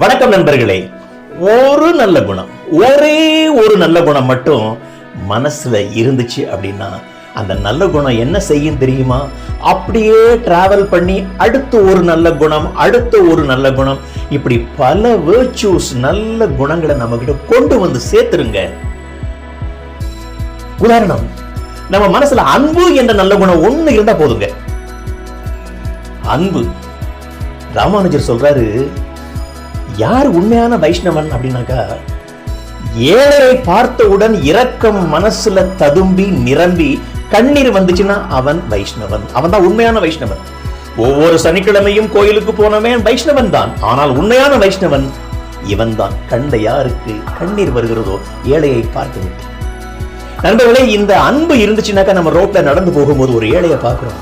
வணக்கம் நண்பர்களே. ஒரு நல்ல குணம் ஒரே ஒரு நல்ல குணம் மட்டும் மனசுல இருந்துச்சு அப்படின்னா அந்த நல்ல குணம் என்ன செய்யும் தெரியுமா? அப்படியே டிராவல் பண்ணி அடுத்து ஒரு நல்ல குணம் அடுத்த ஒரு நல்ல குணம். இப்படி பல வேர்ச்சூஸ் நல்ல குணங்களை நம்ம கிட்ட கொண்டு வந்து சேர்த்துருங்க. உதாரணம் நம்ம மனசுல அன்பு என்ற நல்ல குணம் ஒண்ணு இருந்தா போதுங்க. அன்பு. ராமானுஜர் சொல்றாரு யார் உண்மையான வைஷ்ணவன் அப்படின்னாக்கா ஏழரை பார்த்தவுடன் இரக்கம் மனசுல ததும்பி நிரம்பி கண்ணீர் வந்துச்சுன்னா அவன் வைஷ்ணவன். அவன் தான் உண்மையான வைஷ்ணவன். ஒவ்வொரு சனிக்கிழமையும் கோயிலுக்கு போனவன் வைஷ்ணவன் தான். ஆனால் உண்மையான வைஷ்ணவன் இவன் தான். கண்ட யாருக்கு கண்ணீர் வருகிறதோ ஏழையை பார்த்து விட்டு. நண்பர்களே இந்த அன்பு இருந்துச்சுனாக்கா நம்ம ரோட்ல நடந்து போகும்போது ஒரு ஏழையை பார்க்கிறோம்.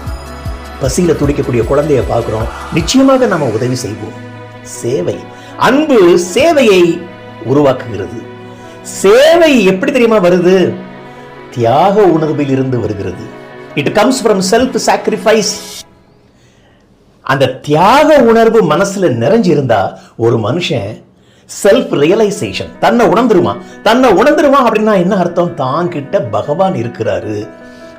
பசியில துடிக்கக்கூடிய குழந்தைய பார்க்கிறோம். நிச்சயமாக நம்ம உதவி செய்வோம். சேவை. அன்பு சேவையை உருவாக்குகிறது. சேவை எப்படி தெரியுமா வருது? தியாக உணர்வில் இருந்து வருகிறது. It comes from self sacrifice அந்த தியாக உணர்வு மனசுல நிறைஞ்சிருந்தா ஒரு மனுஷன் செல்ஃப் ரியலைசேஷன் தன்னை உணர்ந்துருமா தன்னை உணர்ந்துருமா அப்படின்னா என்ன அர்த்தம்? தான் கிட்ட பகவான் இருக்கிறாரு.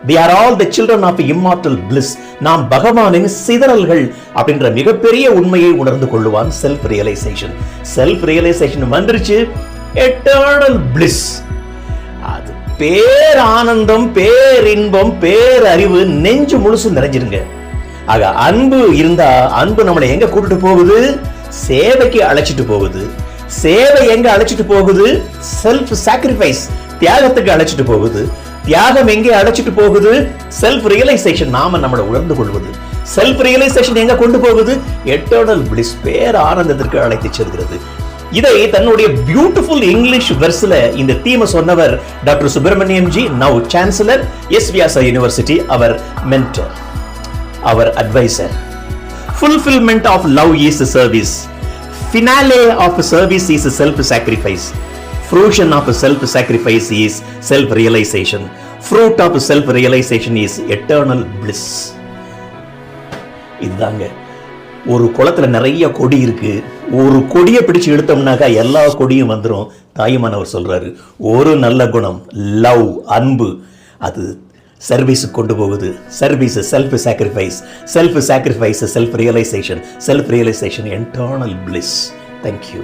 Thee are all the children of immortal bliss நாம் பகவானின் சிதறல்கள் அப்படின்ற மிகப்பெரிய உண்மையை உணர்ந்து கொள்ளுவான் செல்ஃப் ரியலைசேஷன் செல்ஃப் ரியலைசேஷன் வந்துருச்சு. எட்டர்னல் பிளிஸ் அது பேர் ஆனந்தம் பேரின்பம் பேரறிவு நெஞ்சு முழுசு நிறைஞ்சிருங்க. ஆக அன்பு இருந்தா அன்பு நம்மளை எங்க கூட்டிட்டு போகுது? சேவைக்கு அழைச்சிட்டு போகுது. சேவை எங்க அழைச்சிட்டு போகுது? செல்ஃப் சாக்ரிஃபைஸ் தியாகத்துக்கு அழைச்சிட்டு போகுது. தியாகம் எங்கே அழைச்சிட்டு போகுது? செல்ஃப் ரியலைசேஷன் நாம நம்மளை உணர்ந்து கொள்வது. செல்ஃப் ரியலைசேஷன் எங்க கொண்டு போகுது? எட்டர்னல் பிளிஸ் பேர் ஆனந்தத்திற்கு அழைத்து செல்கிறது. இதை தன்னுடைய பியூட்டிஃபுல் இங்கிலீஷ் வெர்ஸ்ல இந்த தீமை சொன்னவர் doctor Subramaniam ji now chancellor S Vyasa university our mentor our advisor fulfilment of love is service finale of service is self sacrifice fruition of self sacrifice is self realization fruit of self realization is eternal bliss இதுதாங்க. ஒரு குளத்துல நிறைய கொடி இருக்கு. ஒரு கொடியை பிடிச்சு எடுத்தோம்னாக்கா எல்லா கொடியும் வந்துடும் தாயுமானவர் சொல்றாரு ஒரு நல்ல குணம் லவ் அன்பு அது சர்வீஸுக்கு கொண்டு போகுது. Service self sacrifice self sacrifice self realization self realization eternal bliss thank you